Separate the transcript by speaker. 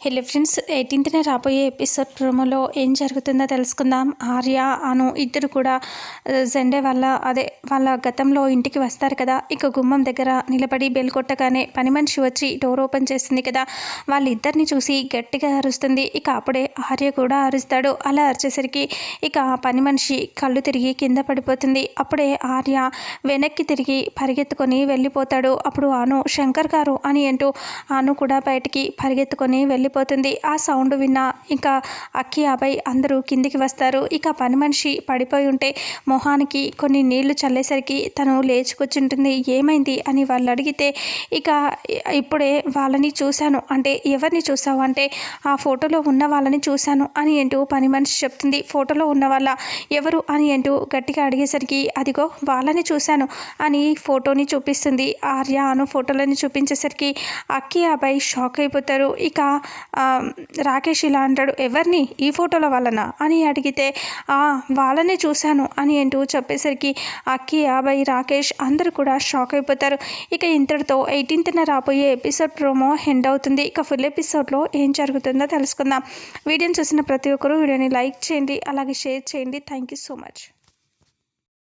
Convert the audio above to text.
Speaker 1: Hello friends ఎయిటీన్త్నే రాబోయే episode ప్రోమోలో ఏం జరుగుతుందో తెలుసుకుందాం. ఆర్య అను ఇద్దరు కూడా జెండే వాళ్ళ అదే వాళ్ళ గతంలో ఇంటికి వస్తారు కదా. ఇక గుమ్మం దగ్గర నిలబడి బెల్ కొట్టగానే పని మనిషి వచ్చి డోర్ ఓపెన్ చేస్తుంది కదా. వాళ్ళిద్దరిని చూసి గట్టిగా అరుస్తుంది. ఇక అప్పుడే ఆర్య కూడా అరుస్తాడు. అలా అరిచేసరికి ఇక ఆ పని మనిషి కళ్ళు తిరిగి కింద పడిపోతుంది. అప్పుడే ఆర్య వెనక్కి తిరిగి పరిగెత్తుకొని వెళ్ళిపోతాడు. అప్పుడు అను శంకర్ గారు అని అంటూ అను కూడా బయటికి పరిగెత్తుకొని వెళ్ళి వెళ్ళిపోతుంది. ఆ సౌండ్ విన్న ఇంకా అక్కి అబ్బాయి అందరూ కిందికి వస్తారు. ఇక పని మనిషి పడిపోయి ఉంటే మొహానికి కొన్ని నీళ్ళు చల్లేసరికి తను లేచుకొచ్చుంటుంది. ఏమైంది అని వాళ్ళు అడిగితే ఇక ఇప్పుడే వాళ్ళని చూశాను. అంటే ఎవరిని చూసావు? అంటే ఆ ఫోటోలో ఉన్న వాళ్ళని చూశాను అని అంటూ పని మనిషి చెప్తుంది. ఫోటోలో ఉన్న వాళ్ళ ఎవరు అని అంటూ గట్టిగా అడిగేసరికి అదిగో వాళ్ళని చూశాను అని ఫోటోని చూపిస్తుంది. ఆర్య అను ఫోటోలని చూపించేసరికి అక్కి అబ్బాయి షాక్ అయిపోతారు. ఇక రాకేష్ ఇలా అంటాడు ఎవరిని? ఈ ఫోటోల వలన అని అడిగితే "ఆ, వాళ్ళనే చూశాను అని అంటూ చెప్పేసరికి అక్కి అబ్బాయి రాకేష్ అందరూ కూడా షాక్ అయిపోతారు. ఇక ఇంతటితో ఎయిటీన్త్న రాబోయే ఎపిసోడ్ ప్రోమో ఎండ్ అవుతుంది. ఇక ఫుల్ ఎపిసోడ్లో ఏం జరుగుతుందో తెలుసుకుందాం. వీడియోని చూసిన ప్రతి ఒక్కరూ వీడియోని లైక్ చేయండి అలాగే షేర్ చేయండి. Thank you so much.